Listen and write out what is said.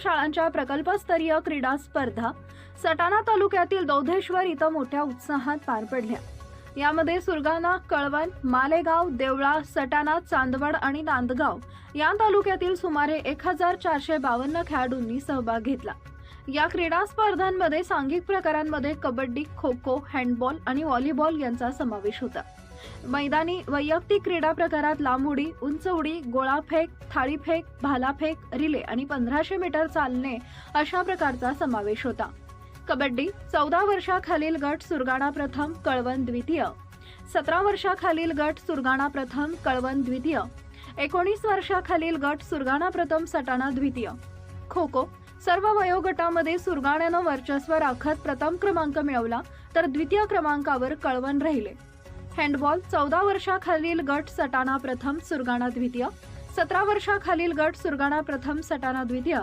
शाळांच्या प्रकल्पस्तरीय क्रीडा स्पर्धा सटाणा तालुक्यातील दौधेश्वर इथं मोठ्या उत्साहात पार पडल्या. यामध्ये सुरगाणा कळवण मालेगाव देवळा सटाणा चांदवड आणि नांदगाव या तालुक्यातील सुमारे एक हजार चारशे बावन्न खेळाडूंनी सहभाग घेतला. या क्रीडा स्पर्धांमध्ये सांघिक प्रकारांमध्ये कबड्डी खो खो हँडबॉल आणि व्हॉलीबॉल यांचा समावेश होता. मैदानी वैयक्तिक क्रीडा प्रकारात लांब उडी उंच उडी गोळाफेक थाळीफेक भालाफेक रिले आणि पंधराशे मीटर चालणे अशा प्रकारचा समावेश होता. कबड्डी चौदा वर्षाखालील गट सुरगाणा प्रथम कळवण द्वितीय. सतरा वर्षाखालील गट सुरगाणा प्रथम कळवण द्वितीय. एकोणीस वर्षाखालील गट सुरगाणा प्रथम सटाणा द्वितीय. खो खो सर्व वयोगटामध्ये सुरगाण्यानं वर्चस्व राखत प्रथम क्रमांक मिळवला तर द्वितीय क्रमांकावर कळवण राहिले. हँडबॉल चौदा वर्षाखालील गट सटाणा प्रथम सुरगाणा द्वितीय. सतरा वर्षाखालील गट सुरगाणा प्रथम सटाणा द्वितीय.